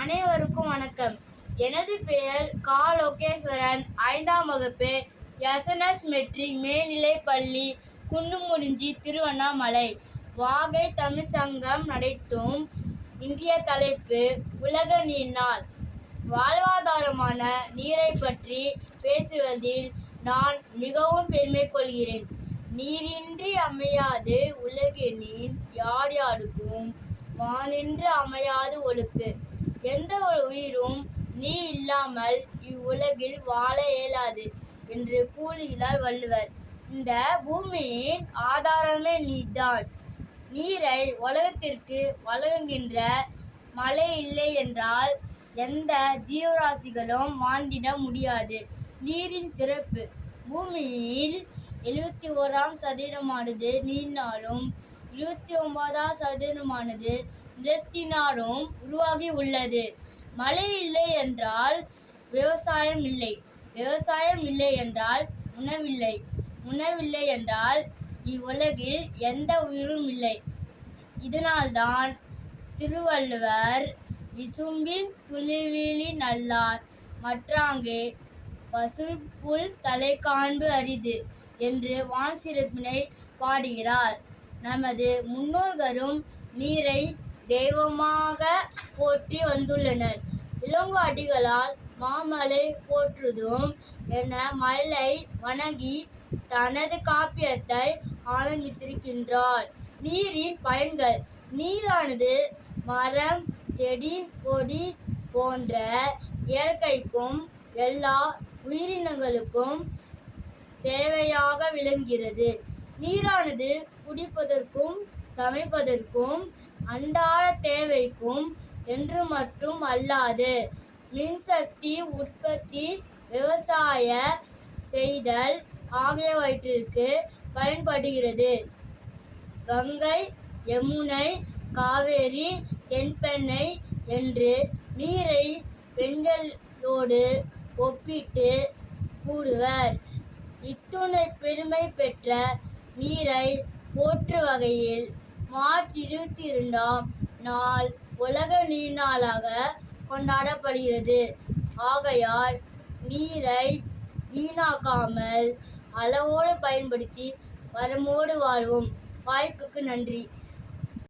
அனைவருக்கும் வணக்கம். எனது பெயர் கா. லோகேஸ்வரன். ஐந்தாம் வகுப்பு எஸ்என்எஸ் மெட்ரிக் மேல்நிலை பள்ளி குன்னுமுடிஞ்சி திருவண்ணாமலை. வாகை தமிழ் சங்கம் நடத்தும் இந்திய தலைப்பு உலக நீர் நாள். வாழ்வாதாரமான நீரை பற்றி பேசுவதில் நான் மிகவும் பெருமை கொள்கிறேன். நீரின்றி அமையாது உலகெனின் யார் யாருக்கும் வானின்று அமையாது ஒழுக்கு. எந்த ஒரு உயிரும் நீ இல்லாமல் இவ்வுலகில் வாழ இயலாது என்று கூறுகிறார் வள்ளுவர். இந்த பூமியின் ஆதாரமே நீர்தான் நீரை உலகத்திற்கு வழங்குகின்ற மழை இல்லை என்றால் எந்த ஜீவராசிகளும் வாழ்ந்திட முடியாது. நீரின் சிறப்பு. பூமியில் எழுபத்தி ஓராம் சதவீதமானது நீரினாலும் இருபத்தி ஒன்பதாம் சதவீதமானது நிலத்தினாலும் உருவாகி உள்ளது. மழை இல்லை என்றால் விவசாயம் இல்லை. விவசாயம் இல்லை என்றால் உணவில்லை. உணவில்லை என்றால் இவ்வுலகில் எந்த உயிரும் இல்லை. இதனால்தான் திருவள்ளுவர் விசும்பின் துளிவிலி நல்லார். மற்றாங்கே பசுல் புல் தலை காண்பு அரிது என்று வான் சிறப்பினை பாடுகிறார். நமது முன்னோர்களும் நீரை தெய்வமாக போற்றி வந்துள்ளனர். இளங்கோ அடிகளால் மாமலை போற்றுதும் என மலை வணங்கி தனது காப்பியத்தை ஆரம்பித்திருக்கின்றார் நீரின் பயன்கள் நீரானது மரம் செடி கொடி போன்ற இயற்கைக்கும் எல்லா உயிரினங்களுக்கும் தேவையாக விளங்குகிறது. நீரானது குடிப்பதற்கும் சமைப்பதற்கும் அன்றாட தேவைக்கும் என்று மட்டும் அல்லாது மின்சக்தி உற்பத்தி விவசாய செய்தல் ஆகியவற்றிற்கு பயன்படுகிறது. கங்கை யமுனை காவேரி தென்பெண்ணை என்று நீரை பெண்களோடு ஒப்பிட்டு கூறுவர். இத்துணை பெருமை பெற்ற நீரை போற்று வகையில் மார்ச் இருபத்தி இரண்டாம் நாள் உலக நீர் நாளாக கொண்டாடப்படுகிறது. ஆகையால் நீரை வீணாக்காமல் அளவோடு பயன்படுத்தி வரமோடு வாழ்வோம். வாய்ப்புக்கு நன்றி.